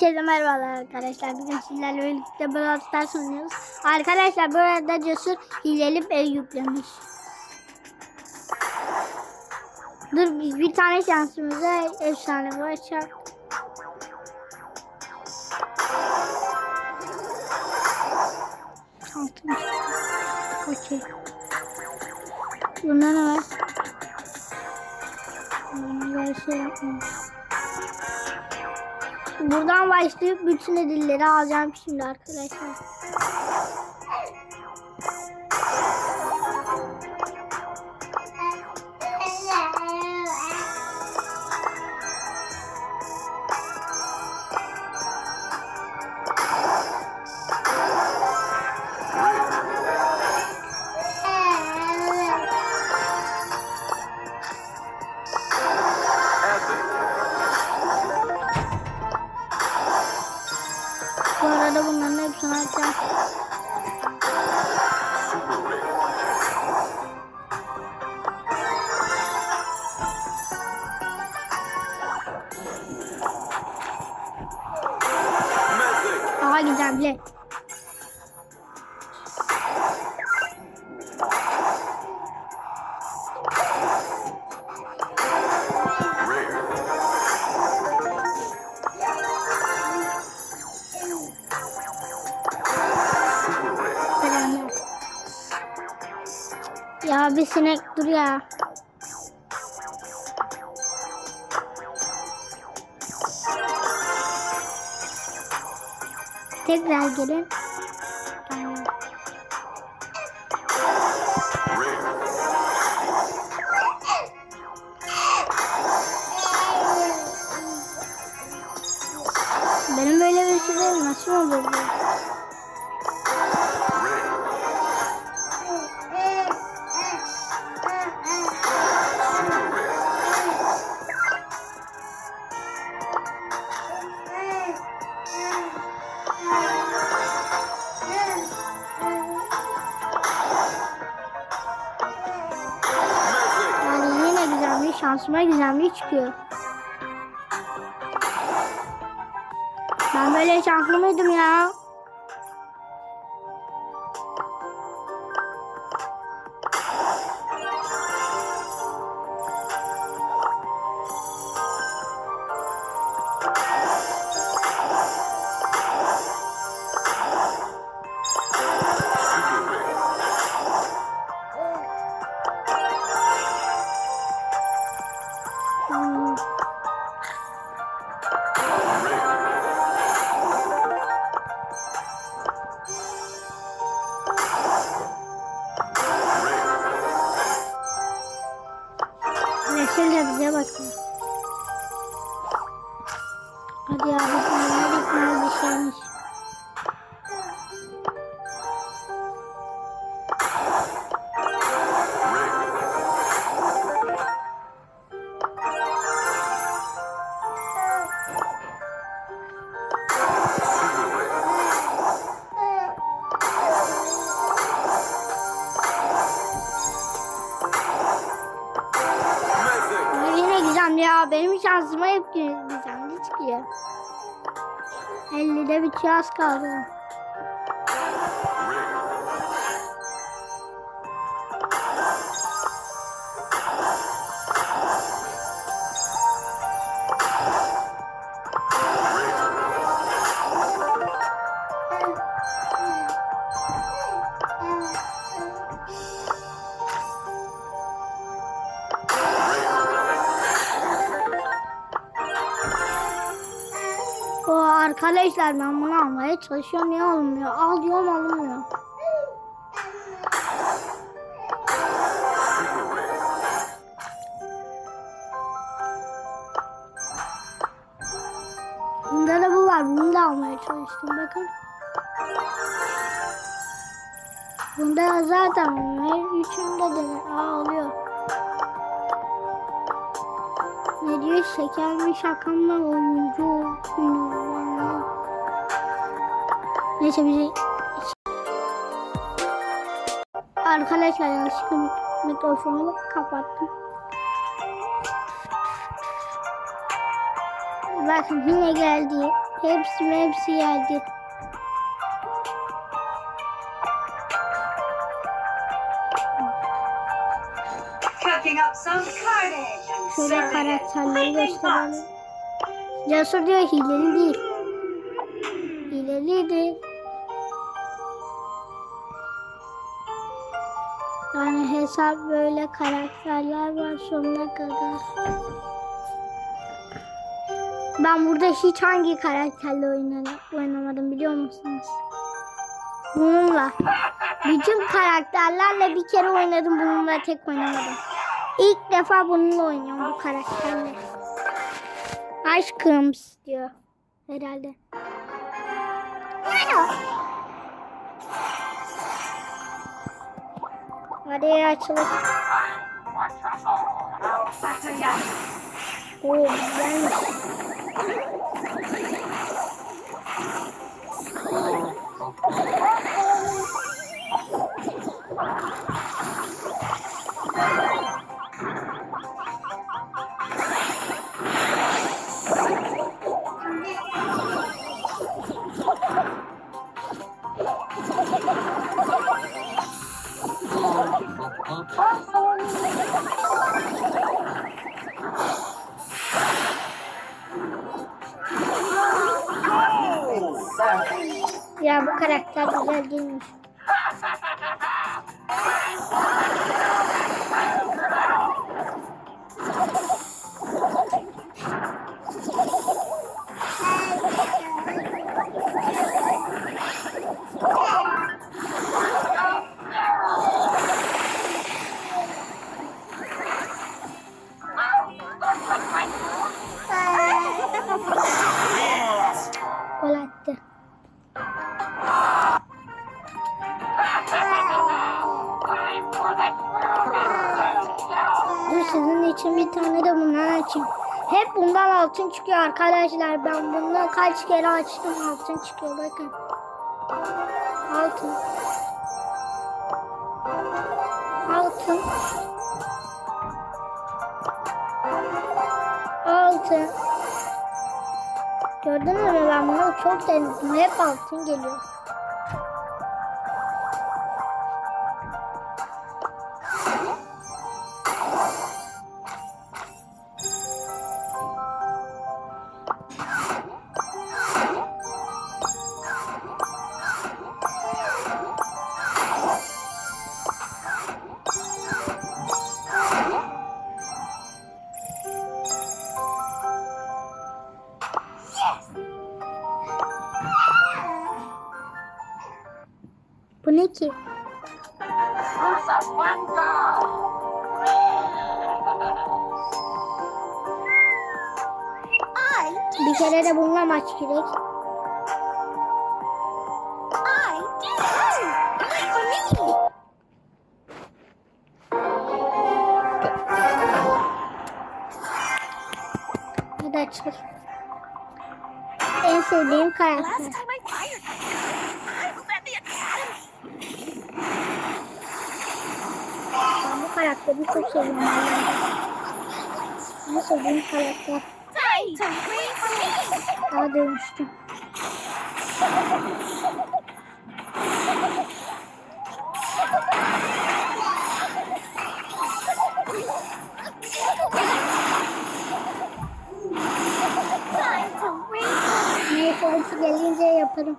Herkese merhabalar arkadaşlar. Bugün sizlerle birlikte Brawl Stars oynuyoruz. Arkadaşlar bu arada Cesur hileli ev yüklemiş. Dur biz bir tane şansımıza efsane var çak. Şansım. Okey. Bunda ne var? Bunlar şey yapmamış. Buradan başlayıp bütün ödülleri alacağım şimdi arkadaşlar. Bir sinek dur ya. Tekrar gelin. Şansıma güzelmiş çıkıyor. Ben böyle şanslı mıydım ya? De bize bakıyor. Benim şansıma hep güzel çıkıyor. 50'de bitiyor az kaldı. Arkadaşlar ben bunu almaya çalışıyorum. Niye alınmıyor? Al diyorum alınmıyor. Bunda da bu var. Bunu da almaya çalıştım. Bakın. Bunda zaten var. Üçünde de. Aa oluyor. Ne diyor? Şeker mi şaka mı oyuncu? Bilmiyorum. Neyse bizi... Arkadaşlar yanlışlıkla mik- mikrofonu kapattım. Bakın yine geldi. Hepsi hepsi geldi. Şöyle karakterleri gösterelim. Cesur diyor hileli değil. Hileliydi. Yani hesap böyle karakterler var sonuna kadar. Ben burada hiç hangi karakterle oynamadım biliyor musunuz? Bununla. Bütün karakterlerle bir kere oynadım bununla tek oynamadım. İlk defa bununla oynuyorum bu karakterle. Aşkım diyor herhalde. Hadi açılır. Oo güzelmiş. Sizin için bir tane de bundan açayım. Hep bundan altın çıkıyor arkadaşlar. Ben bundan kaç kere açtım altın çıkıyor bakın. Altın. Altın. Altın. Gördünüz mü ben bunu çok denedim. Hep altın geliyor. Ne ki? Bir kere de bununla maç girek. Hadi açıl. En sevdiğim karakter. Karakterimi çok me En sevdiğim karakter. Daha dövüştüm. Neyse ulti gelince yaparım.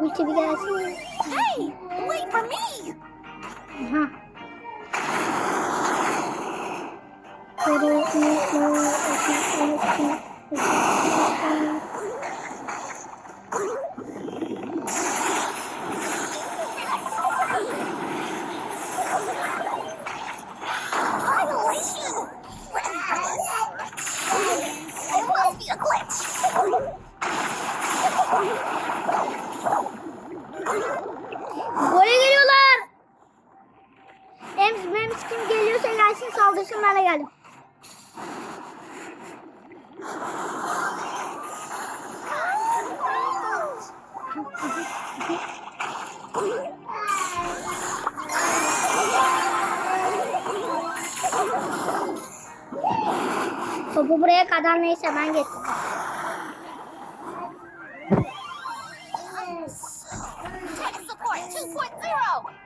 Ulti bir gelsin. Hey, wait for me. Gelsin saldırsın ben de geldim. Topu buraya kadar neyse ben getirdim. Support 2.0.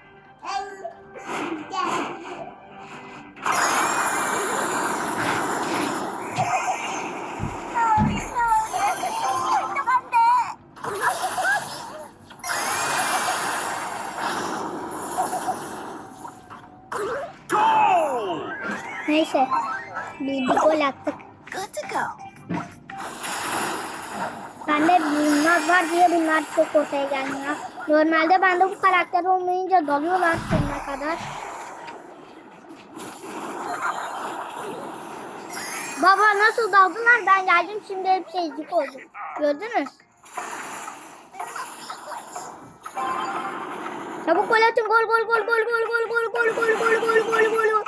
var diye bunlar çok ortaya gelmiyor. Normalde bende bu karakter olmayınca dalıyorlar sonuna kadar. Baba nasıl daldılar ben geldim şimdi hep şeycik oldu. Gördünüz? Çabuk gol atın gol gol gol gol gol gol gol gol gol gol gol gol gol.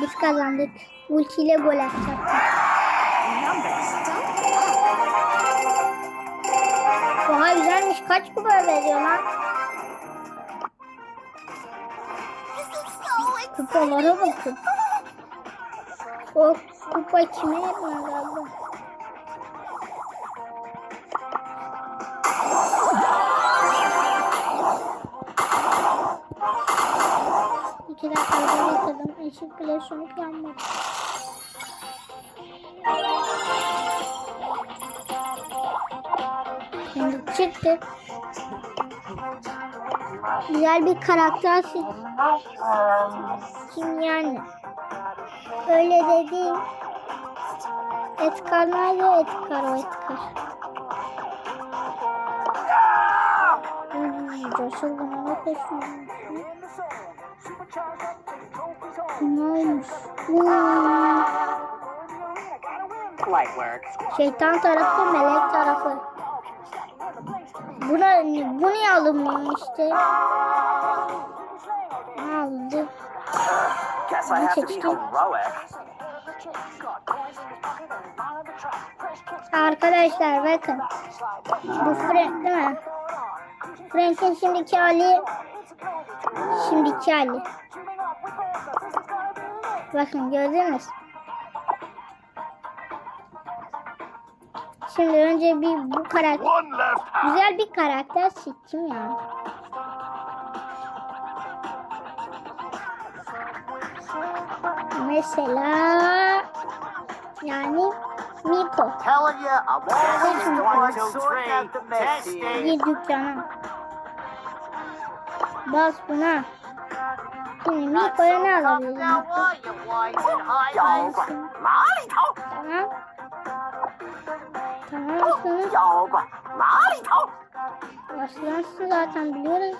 Biz kazandık. Ultiyle gol atacaktık. Oha güzelmiş. Kaç kupa veriyor lan? Kupalara bakın. O kupa kime yetmez abi? Bile sonuç yanmadı. Şimdi çıktı. Güzel bir karakter Kim yani? Öyle dediğim. Etkar nerede? Etkar o Etkar. Coşul bana peşin? Şeytan tarafı, melek tarafı. Buna, bu niye alınmamıştı? Ne aldı? Bunu seçtim. Arkadaşlar bakın. Bu Frank değil mi? Frank'in şimdiki hali şimdiki hali. Bakın gördünüz. Şimdi önce bir bu karakter güzel bir karakter seçtim ya. Mesela yani Miko. telling you, I'm always. Gir dükkana. Bas buna. Şimdi Niko'ya ne alabilirim? Tamam. Tamam mısınız? Başlarsın zaten biliyoruz.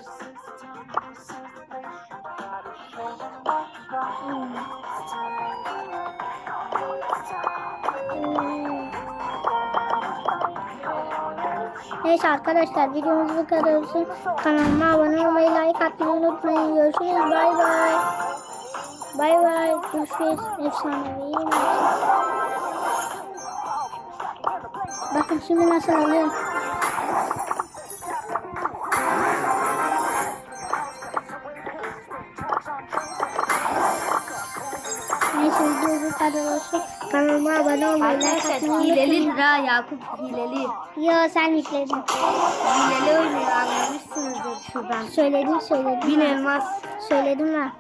Neyse arkadaşlar videomuz bu kadar olsun. Kanalıma abone olmayı, like atmayı unutmayın. Görüşürüz. Bay bay. Bay bay. Görüşürüz. Efsanevi. Bakın şimdi nasıl alıyorum. Kanalıma abone olmayı, like atmayı hileli unutmayın. ha Yakup hileli. Yo sen yükledin. Hileli oynuyor anlamışsınızdır şuradan. Söyledim söyledim. Bin elmas. Söyledim ben.